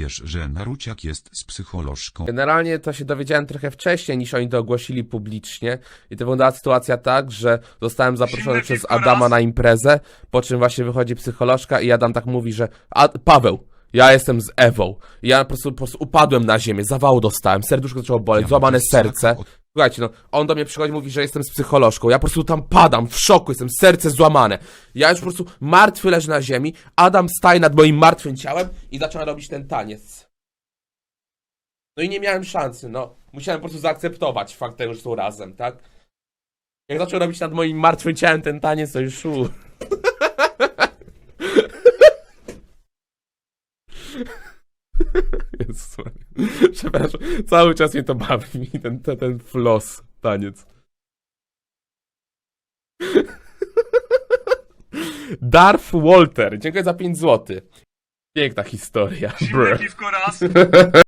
wiesz, że Naruciak jest z psycholożką. Generalnie to się dowiedziałem trochę wcześniej niż oni to ogłosili publicznie i to wyglądała sytuacja tak, że zostałem zaproszony przez Adama raz. na imprezę, po czym właśnie wychodzi psycholożka i Adam tak mówi, że A, Paweł, ja jestem z Ewą. I ja po prostu, po prostu upadłem na ziemię, zawału dostałem, serduszko zaczęło boleć, Ja złamane serce. Słuchajcie, no, on do mnie przychodzi, mówi, że jestem z psycholożką. Ja po prostu tam padam, w szoku, jestem, serce złamane. Ja już po prostu martwy leżę na ziemi, Adam staje nad moim martwym ciałem i zaczyna robić ten taniec. No i nie miałem szansy, no. Musiałem po prostu zaakceptować fakt tego, że są razem, tak? Jak zaczął robić nad moim martwym ciałem ten taniec, to już u. Maria. Przepraszam, cały czas mnie to bawi, ten, ten, ten floss taniec. Darth Walter, dziękuję za 5 zł. Piękna historia. Zimne Brr. piwko raz.